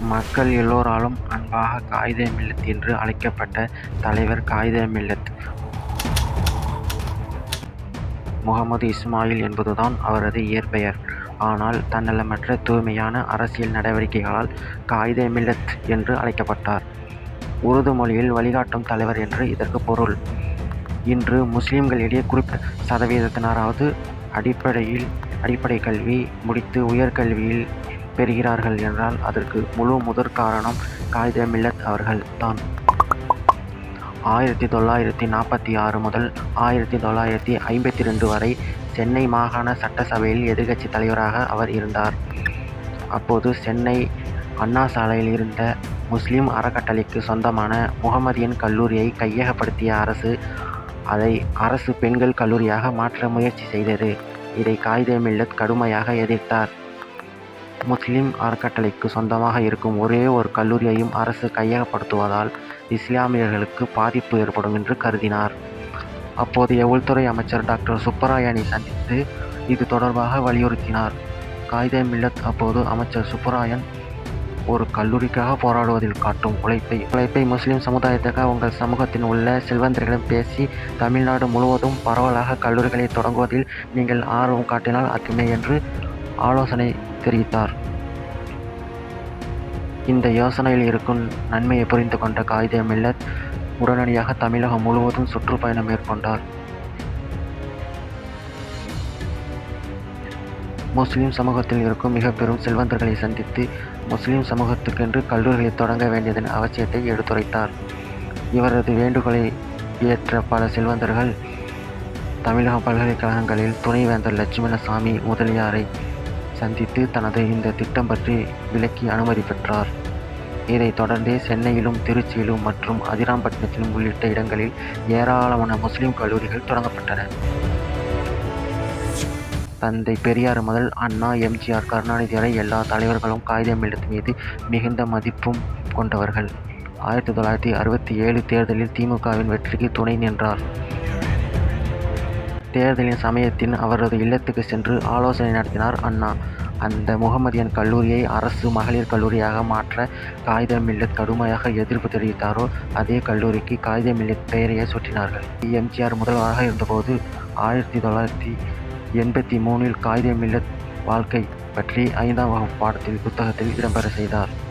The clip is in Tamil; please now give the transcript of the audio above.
மக்கள் எல்லோராலும் அன்பாக காகித மில்லத் என்று அழைக்கப்பட்ட தலைவர் காகித மில்லத். முகமது இஸ்மாயில் என்பதுதான் அவரது இயற்பெயர். ஆனால் தன்னலமற்ற தூய்மையான அரசியல் நடவடிக்கைகளால் காகித மில்லத் என்று அழைக்கப்பட்டார். உருது மொழியில் வழிகாட்டும் தலைவர் என்று இதற்கு பொருள். இன்று முஸ்லிம்களிடையே குறிப்பிட்ட சதவீதத்தினராவது அடிப்படையில் அடிப்படை கல்வி முடித்து உயர்கல்வியில் பெறுகிறார்கள் என்றால் அதற்கு முழு முதற் காரணம் காயிதே மில்லத் அவர்கள் தான். தொள்ளாயிரத்தி நாற்பத்தி ஆறு முதல் ஆயிரத்தி தொள்ளாயிரத்தி ஐம்பத்தி ரெண்டு வரை சென்னை மாகாண சட்டசபையில் எதிர்கட்சி தலைவராக அவர் இருந்தார். அப்போது சென்னை அண்ணா சாலையில் இருந்த முஸ்லிம் அறக்கட்டளைக்கு சொந்தமான முகமதியன் கல்லூரியை கையகப்படுத்திய அரசு அதை அரசு பெண்கள் கல்லூரியாக மாற்ற முயற்சி செய்தது. இதை காயிதே மில்லத் கடுமையாக எதிர்த்தார். முஸ்லிம் அறக்கட்டளைக்கு சொந்தமாக இருக்கும் ஒரே ஒரு கல்லூரியையும் அரசு கையகப்படுத்துவதால் இஸ்லாமியர்களுக்கு பாதிப்பு ஏற்படும் என்று கருதினார். அப்போதைய உள்துறை அமைச்சர் டாக்டர் சுப்பராயனை சந்தித்து இது தொடர்பாக வலியுறுத்தினார். காயிதே மில்லத் அப்போது அமைச்சர் சுப்பராயன் ஒரு கல்லூரிக்காக போராடுவதில் காட்டும் உழைப்பை முஸ்லிம் சமுதாயத்துக்காக உங்கள் சமூகத்தில் உள்ள செல்வந்தர்களிடம் பேசி தமிழ்நாடு முழுவதும் பரவலாக கல்லூரிகளை தொடங்குவதில் நீங்கள் ஆர்வம் காட்டினால் அதுமே என்று ஆலோசனை தெரிவித்தார். இந்த யோசனையில் இருக்கும் நன்மையை புரிந்து கொண்ட காயிதே மில்லத் உடனடியாக தமிழகம் முழுவதும் சுற்றுப்பயணம் மேற்கொண்டார். முஸ்லிம் சமூகத்தில் இருக்கும் மிகப்பெரும் செல்வந்தர்களை சந்தித்து முஸ்லிம் சமூகத்துக்கென்று கல்லூரிகளை தொடங்க வேண்டியதன் அவசியத்தை எடுத்துரைத்தார். இவரது வேண்டுகோளை ஏற்ற பல செல்வந்தர்கள் தமிழக பல்கலைக்கழகங்களில் துணைவேந்தர் லட்சுமணசாமி முதலியாரை சந்தித்து தனது இந்த திட்டம் பற்றி விளக்கி அனுமதி பெற்றார். இதைத் தொடர்ந்து சென்னையிலும் திருச்சியிலும் மற்றும் அதிராம்பட்டினத்திலும் உள்ளிட்ட இடங்களில் ஏராளமான முஸ்லிம் கல்லூரிகள் தொடங்கப்பட்டன. தந்தை பெரியார் முதல் அண்ணா எம்ஜிஆர் கருணாநிதி வரை எல்லா தலைவர்களும் காகிதம் எழுத்து மீது மிகுந்த மதிப்பும் கொண்டவர்கள். ஆயிரத்தி தொள்ளாயிரத்தி அறுபத்தி ஏழு தேர்தலில் திமுகவின் வெற்றிக்கு துணை நின்றார். தேர்தலின் சமயத்தில் அவரது இல்லத்துக்கு சென்று ஆலோசனை நடத்தினார் அண்ணா. அந்த முகமதியன் கல்லூரியை அரசு மகளிர் கல்லூரியாக மாற்ற காகித மில்லத் கடுமையாக எதிர்ப்பு தெரிவித்தாரோ அதே கல்லூரிக்கு காயிதே மில்லத் பெயரையே சுற்றினார்கள் எம்ஜிஆர் முதல்வராக இருந்தபோது ஆயிரத்தி தொள்ளாயிரத்தி எண்பத்தி மூணில் காகித மில்லத் வாழ்க்கை பற்றி ஐந்தாம் வகுப்பு புத்தகத்தில் இடம்பெறச் செய்தார்.